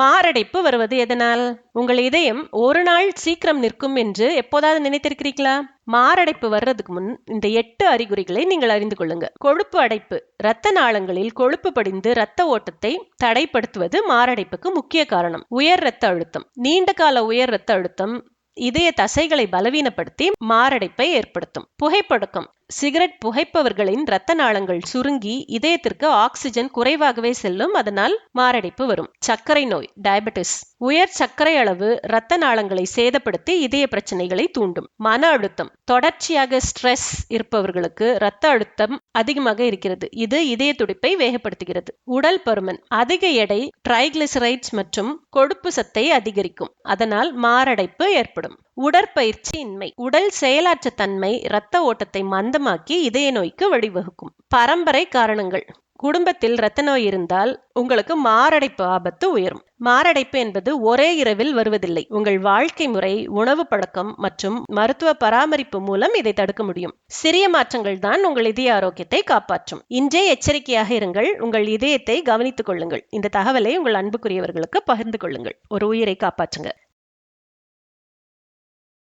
மாரடைப்பு வருவது எதனால்? உங்கள் இதயம் ஒரு நாள் சீக்கிரம் நிற்கும் என்று எப்போதாவது நினைத்திருக்கிறீர்களா? மாரடைப்பு வர்றதுக்கு முன் இந்த எட்டு அறிகுறிகளை நீங்கள் அறிந்து கொள்ளுங்க கொழுப்பு அடைப்பு. இரத்த நாளங்களில் கொழுப்பு படிந்து இரத்த ஓட்டத்தை தடைப்படுத்துவது மாரடைப்புக்கு முக்கிய காரணம். உயர் இரத்த அழுத்தம். நீண்ட கால உயர் இரத்த அழுத்தம் இதய தசைகளை பலவீனப்படுத்தி மாரடைப்பை ஏற்படுத்தும். புகைப்பழக்கம் சிகரெட் புகைப்பவர்களின் இரத்த நாளங்கள் சுருங்கி இதயத்திற்கு ஆக்சிஜன் குறைவாகவே செல்லும் அதனால் மாரடைப்பு வரும். சர்க்கரை நோய் டயபெட்டிஸ் உயர் சர்க்கரை அளவு இரத்த நாளங்களை சேதப்படுத்தி இதய பிரச்சனைகளை தூண்டும். மன அழுத்தம். தொடர்ச்சியாக ஸ்ட்ரெஸ் இருப்பவர்களுக்கு இரத்த அழுத்தம் அதிகமாக இருக்கிறது. இது இதய துடிப்பை வேகப்படுத்துகிறது. உடல் பருமன். அதிக எடை ட்ரைகிளிசரைட்ஸ் மற்றும் கொழுப்பு சத்தை அதிகரிக்கும். அதனால் மாரடைப்பு ஏற்படும். உடற்பயிற்சி இன்மை உடல் செயலாற்ற தன்மை இரத்த ஓட்டத்தை மந்தமாக்கி இதய நோய்க்கு வழிவகுக்கும். பரம்பரை காரணங்கள். குடும்பத்தில் இரத்த நோய் இருந்தால் உங்களுக்கு மாரடைப்பு ஆபத்து உயரும். மாரடைப்பு என்பது ஒரே இரவில் வருவதில்லை. உங்கள் வாழ்க்கை முறை உணவு பழக்கம் மற்றும் மருத்துவ பராமரிப்பு மூலம் இதை தடுக்க முடியும். சிறிய மாற்றங்கள் தான் உங்கள் இதய ஆரோக்கியத்தை காப்பாற்றும். இன்றே எச்சரிக்கையாக இருங்கள். உங்கள் இதயத்தை கவனித்துக் கொள்ளுங்கள். இந்த தகவலை உங்கள் அன்புக்குரியவர்களுக்கு பகிர்ந்து கொள்ளுங்கள். ஒரு உயிரை காப்பாற்றுங்க.